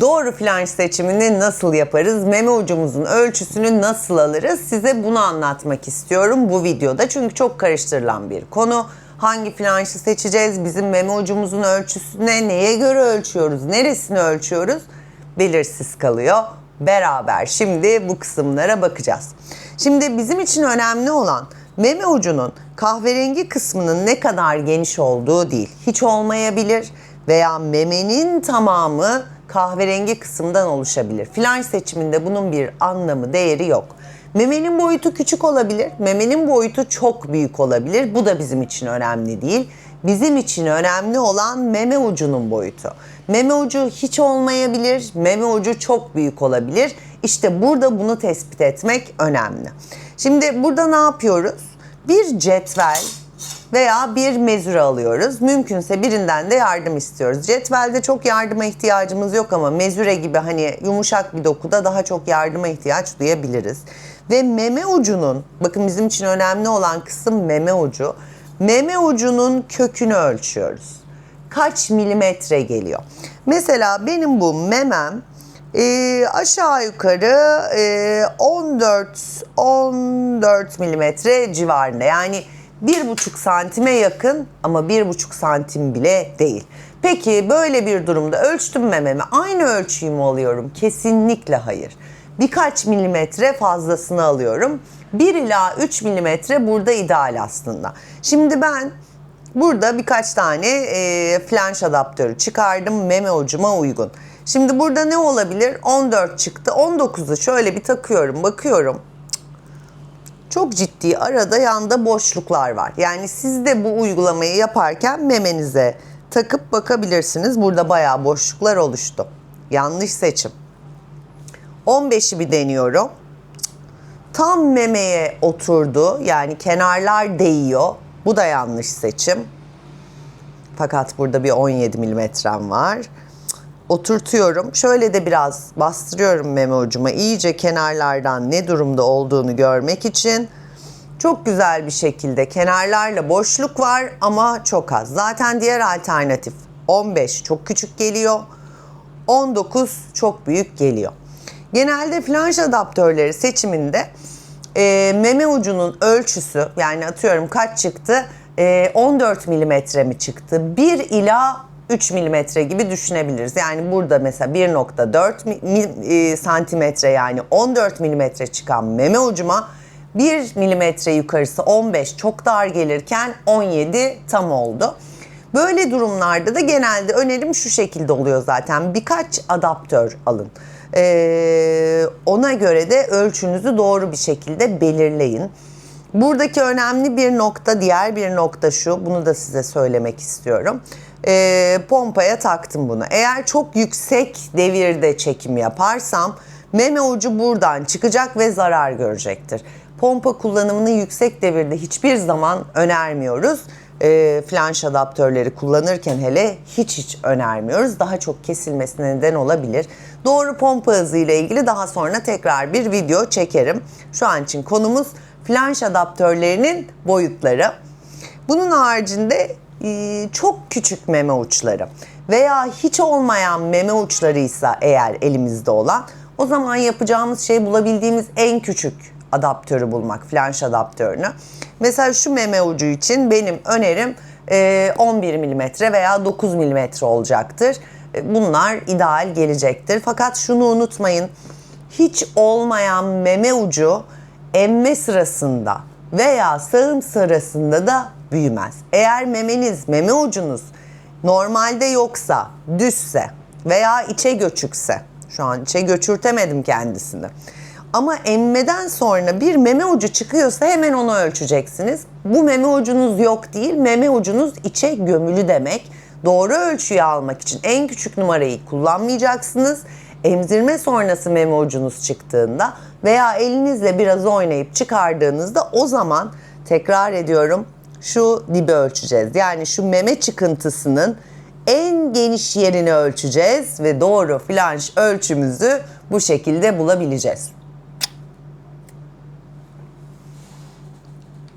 Doğru flanş seçimini nasıl yaparız? Meme ucumuzun ölçüsünü nasıl alırız? Size bunu anlatmak istiyorum bu videoda. Çünkü çok karıştırılan bir konu. Hangi flanşı seçeceğiz? Bizim meme ucumuzun ölçüsü ne? Neye göre ölçüyoruz? Neresini ölçüyoruz? Belirsiz kalıyor. Beraber şimdi bu kısımlara bakacağız. Şimdi bizim için önemli olan meme ucunun kahverengi kısmının ne kadar geniş olduğu değil. Hiç olmayabilir veya memenin tamamı kahverengi kısımdan oluşabilir. Flanş seçiminde bunun bir anlamı, değeri yok. Memenin boyutu küçük olabilir, memenin boyutu çok büyük olabilir. Bu da bizim için önemli değil. Bizim için önemli olan meme ucunun boyutu. Meme ucu hiç olmayabilir, meme ucu çok büyük olabilir. İşte burada bunu tespit etmek önemli. Şimdi burada ne yapıyoruz? Bir cetvel veya bir mezure alıyoruz. Mümkünse birinden de yardım istiyoruz. Cetvelde çok yardıma ihtiyacımız yok ama mezure gibi hani yumuşak bir dokuda daha çok yardıma ihtiyaç duyabiliriz. Ve meme ucunun, bakın bizim için önemli olan kısım meme ucu. Meme ucunun kökünü ölçüyoruz. Kaç milimetre geliyor? Mesela benim bu memem e, aşağı yukarı e, 14 14 milimetre civarında. Yani bir buçuk santime yakın ama bir buçuk santim bile değil. Peki böyle bir durumda ölçtüm mememi aynı ölçüyü mü alıyorum? Kesinlikle hayır. Birkaç milimetre fazlasını alıyorum. 1 ila 3 milimetre burada ideal aslında. Şimdi ben burada birkaç tane e, flanş adaptörü çıkardım meme ucuma uygun. Şimdi burada ne olabilir? 14 çıktı. 19'u şöyle bir takıyorum, bakıyorum çok ciddi arada yanda boşluklar var. Yani siz de bu uygulamayı yaparken memenize takıp bakabilirsiniz. Burada bayağı boşluklar oluştu. Yanlış seçim. 15'i bir deniyorum. Tam memeye oturdu. Yani kenarlar değiyor. Bu da yanlış seçim. Fakat burada bir 17 milimetrem var. Oturtuyorum. Şöyle de biraz bastırıyorum meme ucuma. İyice kenarlardan ne durumda olduğunu görmek için. Çok güzel bir şekilde kenarlarla boşluk var ama çok az. Zaten diğer alternatif 15 çok küçük geliyor. 19 çok büyük geliyor. Genelde flanş adaptörleri seçiminde e, meme ucunun ölçüsü yani atıyorum kaç çıktı? E, 14 milimetre mi çıktı? 1 ila 3 milimetre gibi düşünebiliriz. Yani burada mesela 1.4 mi- mi- e, santimetre yani 14 milimetre çıkan meme ucuma 1 milimetre yukarısı 15 çok dar gelirken 17 tam oldu. Böyle durumlarda da genelde önerim şu şekilde oluyor zaten. Birkaç adaptör alın. Ee, ona göre de ölçünüzü doğru bir şekilde belirleyin. Buradaki önemli bir nokta, diğer bir nokta şu. Bunu da size söylemek istiyorum. Ee, pompaya taktım bunu. Eğer çok yüksek devirde çekim yaparsam meme ucu buradan çıkacak ve zarar görecektir. Pompa kullanımını yüksek devirde hiçbir zaman önermiyoruz e, flanş adaptörleri kullanırken hele hiç hiç önermiyoruz. Daha çok kesilmesine neden olabilir. Doğru pompa hızı ile ilgili daha sonra tekrar bir video çekerim. Şu an için konumuz flanş adaptörlerinin boyutları. Bunun haricinde e, çok küçük meme uçları veya hiç olmayan meme uçlarıysa eğer elimizde olan o zaman yapacağımız şey bulabildiğimiz en küçük adaptörü bulmak, flanş adaptörünü. Mesela şu meme ucu için benim önerim e, 11 mm veya 9 mm olacaktır. E, Bunlar ideal gelecektir. Fakat şunu unutmayın. Hiç olmayan meme ucu emme sırasında veya sağım sırasında da büyümez. Eğer memeniz, meme ucunuz normalde yoksa, düzse veya içe göçükse, şu an içe göçürtemedim kendisini. Ama emmeden sonra bir meme ucu çıkıyorsa hemen onu ölçeceksiniz. Bu meme ucunuz yok değil, meme ucunuz içe gömülü demek. Doğru ölçüyü almak için en küçük numarayı kullanmayacaksınız. Emzirme sonrası meme ucunuz çıktığında veya elinizle biraz oynayıp çıkardığınızda o zaman tekrar ediyorum şu dibi ölçeceğiz. Yani şu meme çıkıntısının en geniş yerini ölçeceğiz ve doğru flanş ölçümüzü bu şekilde bulabileceğiz.